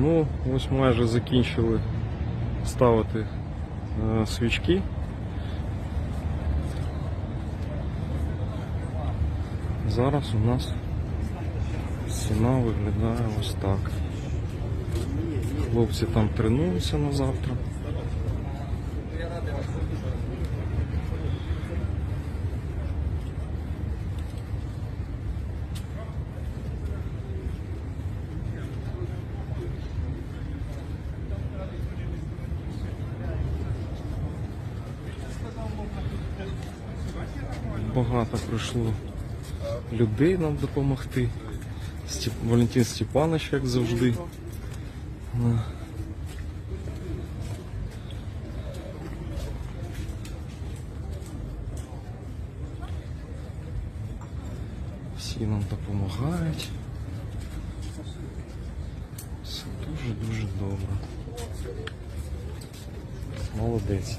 Ну, ось майже закінчили ставити е, свічки. Зараз у нас стіна виглядає ось так. Хлопці там тренуються на завтра. Багато прийшло людей нам допомогти. Степ... Валентин Степанович, як завжди. Всі нам допомагають. Все дуже-дуже добре. Молодець.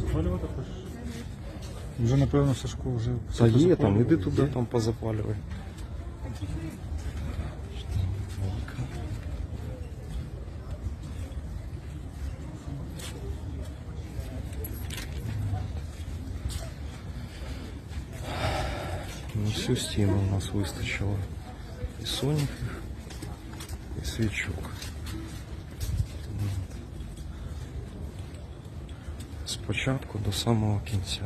Запалювати хочеш? Вже напевно Сашко вже Та все є там, позапалював. іди туди, Є? там позапалювай. На всю стіну у нас вистачило І соняхів, і свічок. Спочатку до самого кінця.